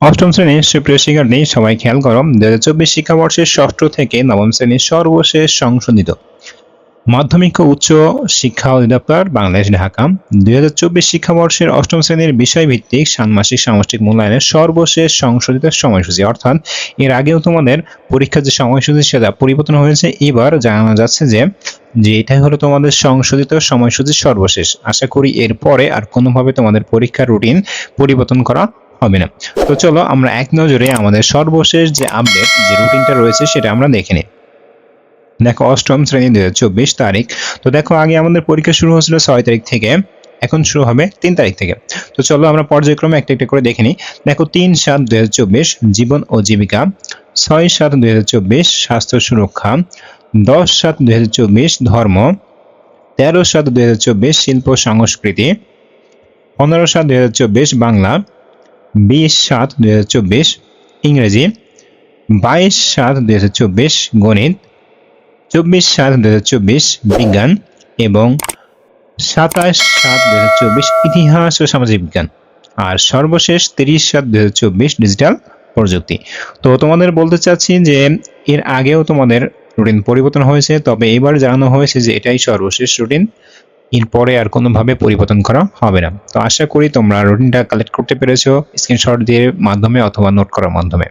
অষ্টম শ্রেণির সুপ্রিয় শিক্ষার্থী, সবাই খেয়াল করো দু হাজার চব্বিশ শিক্ষাবর্ষের ষষ্ঠ থেকে নবম শ্রেণির সর্বশেষ সংশোধিত মাধ্যমিক ও উচ্চ শিক্ষা অধিদপ্তর, বাংলাদেশ ঢাকা। দুই হাজার চব্বিশ শিক্ষাবর্ষের অষ্টম শ্রেণির বিষয়ভিত্তিক ষান্মাসিক সামষ্টিক মূল্যায়নের সর্বশেষ সংশোধিত সময়সূচি, অর্থাৎ এর আগেও তোমাদের পরীক্ষার যে সময়সূচি সেটা পরিবর্তন হয়েছে, এবার জানানো যাচ্ছে যে যে এটাই হলো তোমাদের সংশোধিত সময়সূচি সর্বশেষ। আশা করি এরপরে আর কোনোভাবে তোমাদের পরীক্ষার রুটিন পরিবর্তন করা হবে না। তো চলো আমরা এক নজরে আমাদের সর্বশেষ যে আপডেট যে রুটিনটা রয়েছে সেটা আমরা দেখে নিই। দেখো, অষ্টম শ্রেণি দুই হাজার চব্বিশ তারিখ। তো দেখো, আগে আমাদের পরীক্ষা শুরু হয়েছিল ছয় তারিখ থেকে, এখন শুরু হবে তিন তারিখ থেকে। তো চলো আমরা পর্যায়ক্রমে একটা একটা করে দেখে নিই। দেখো, তিন সাত চব্বিশ, জীবন ও জীবিকা। ছয় সাত চব্বিশ, স্বাস্থ্য সুরক্ষা। দশ সাত চব্বিশ, ধর্ম। তেরো সাত চব্বিশ, শিল্প সংস্কৃতি। পনেরো সাত চব্বিশ, বাংলা। বিশ সাত দুই হাজার চব্বিশ, ইংরেজি বাইশ সাত দুই হাজার চব্বিশ, গণিত চব্বিশ সাত দুই হাজার চব্বিশ, বিজ্ঞান এবং সাতাশ সাত দুই হাজার চব্বিশ, ইতিহাস ও সামাজিক বিজ্ঞান। আর সর্বশেষ তিরিশ সাত দুই হাজার চব্বিশ, ডিজিটাল প্রযুক্তি। তো তোমাদের বলতে চাচ্ছি যে এর আগেও তোমাদের রুটিন পরিবর্তন হয়েছে, তবে এবার জানানো হয়েছে যে এটাই সর্বশেষ রুটিন। এরপরে আর কোনোভাবে পরিবর্তন করা হবে না। তো আশা করি তোমরা রুটিনটা কালেক্ট করতে পেরেছ স্ক্রিনশট দিয়ে মাধ্যমে অথবা নোট করার মাধ্যমে।